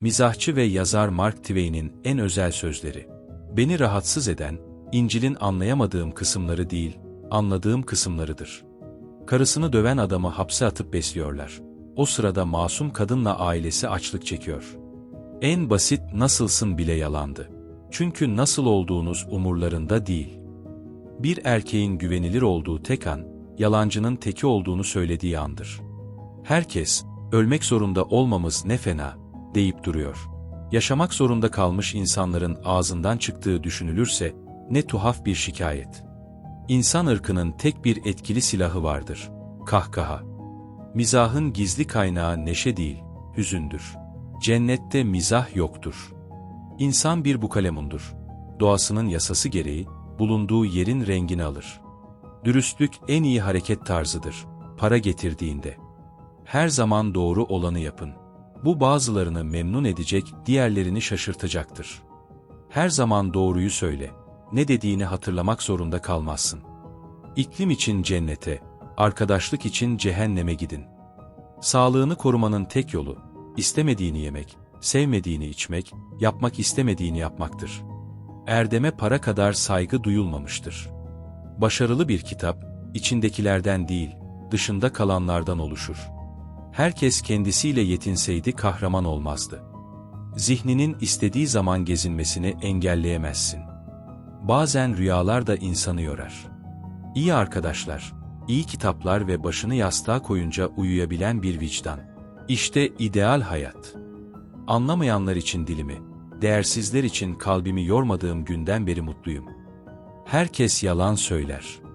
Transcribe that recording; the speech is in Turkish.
Mizahçı ve yazar Mark Twain'in en özel sözleri. Beni rahatsız eden, İncil'in anlayamadığım kısımları değil, anladığım kısımlarıdır. Karısını döven adamı hapse atıp besliyorlar. O sırada masum kadınla ailesi açlık çekiyor. En basit nasılsın bile yalandı. Çünkü nasıl olduğunuz umurlarında değil. Bir erkeğin güvenilir olduğu tek an, yalancının teki olduğunu söylediği andır. Herkes, ölmek zorunda olmamız ne fena, deyip duruyor. Yaşamak zorunda kalmış insanların ağzından çıktığı düşünülürse, ne tuhaf bir şikayet. İnsan ırkının tek bir etkili silahı vardır, kahkaha. Mizahın gizli kaynağı neşe değil, hüzündür. Cennette mizah yoktur. İnsan bir bukalemundur. Doğasının yasası gereği, bulunduğu yerin rengini alır. Dürüstlük en iyi hareket tarzıdır, para getirdiğinde. Her zaman doğru olanı yapın. Bu bazılarını memnun edecek, diğerlerini şaşırtacaktır. Her zaman doğruyu söyle. Ne dediğini hatırlamak zorunda kalmazsın. İklim için cennete, arkadaşlık için cehenneme gidin. Sağlığını korumanın tek yolu, istemediğini yemek, sevmediğini içmek, yapmak istemediğini yapmaktır. Erdeme para kadar saygı duyulmamıştır. Başarılı bir kitap, içindekilerden değil, dışında kalanlardan oluşur. Herkes kendisiyle yetinseydi kahraman olmazdı. Zihninin istediği zaman gezinmesini engelleyemezsin. Bazen rüyalar da insanı yorar. İyi arkadaşlar, iyi kitaplar ve başını yastığa koyunca uyuyabilen bir vicdan. İşte ideal hayat. Anlamayanlar için dilimi, değersizler için kalbimi yormadığım günden beri mutluyum. Herkes yalan söyler.